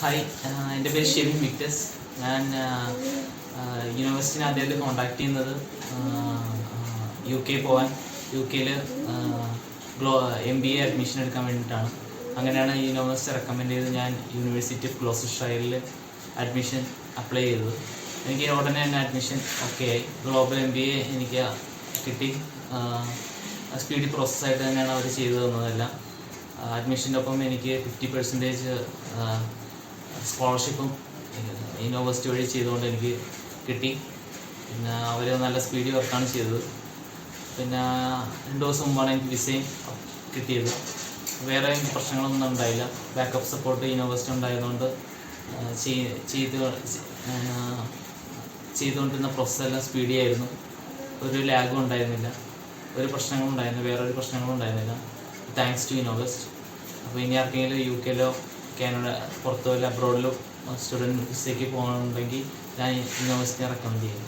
Hi എന്റെ പേര് Shebin Victus ഞാൻ യൂണിവേഴ്സിറ്റിനെ അദ്ദേഹത്തിൽ കോൺടാക്ട് ചെയ്യുന്നത് യു കെ പോകാൻ യു കെയിൽ ഗ്ലോ എം ബി എ അഡ്മിഷൻ എടുക്കാൻ വേണ്ടിയിട്ടാണ്. അങ്ങനെയാണ് യൂണിവേഴ്സിറ്റി റെക്കമെൻഡ് ചെയ്ത് ഞാൻ യൂണിവേഴ്സിറ്റി ഓഫ് ഗ്ലോസർഷയറിൽ അഡ്മിഷൻ അപ്ലൈ ചെയ്തത്. എനിക്ക് ഉടനെ തന്നെ അഡ്മിഷൻ ഓക്കെ ആയി. ഗ്ലോബൽ എം ബി എ എനിക്ക് കിട്ടി. സ്പീഡി പ്രോസസ്സായിട്ട് തന്നെയാണ് അവർ ചെയ്തു തന്നതെല്ലാം. അഡ്മിഷന്റെ ഒപ്പം എനിക്ക് ഫിഫ്റ്റി പെർസെന്റേജ് സ്കോളർഷിപ്പും യൂണിവേഴ്സിറ്റി വഴി ചെയ്തുകൊണ്ട് എനിക്ക് കിട്ടി. പിന്നെ അവർ നല്ല സ്പീഡി വർക്കാണ് ചെയ്തത്. പിന്നെ രണ്ട് ദിവസം മുമ്പാണ് എനിക്ക് വിസയും കിട്ടിയത്. വേറെ എനിക്ക് പ്രശ്നങ്ങളൊന്നും ഉണ്ടായില്ല. ബാക്കപ്പ് സപ്പോർട്ട് യൂണിവേഴ്സിറ്റി ഉണ്ടായതുകൊണ്ട് ചെയ്ത് ചെയ്തുകൊണ്ടിരുന്ന പ്രോസസ്സെല്ലാം സ്പീഡി ആയിരുന്നു. ഒരു ലാഗും ഉണ്ടായിരുന്നില്ല. ഒരു പ്രശ്നങ്ങളും ഉണ്ടായിരുന്നില്ല. വേറൊരു പ്രശ്നങ്ങളും ഉണ്ടായിരുന്നില്ല. Thanks to university. അപ്പോൾ ഇനി ആർക്കെങ്കിലും യു കെയിലോ കാനഡ പുറത്തോ അല്ല അബ്രോഡിലോ സ്റ്റുഡന്റ് വിസയ്ക്ക് പോകണമെന്നുണ്ടെങ്കിൽ ഞാൻ യൂണിവേഴ്സിറ്റിയെ റെക്കമെൻഡ് ചെയ്യും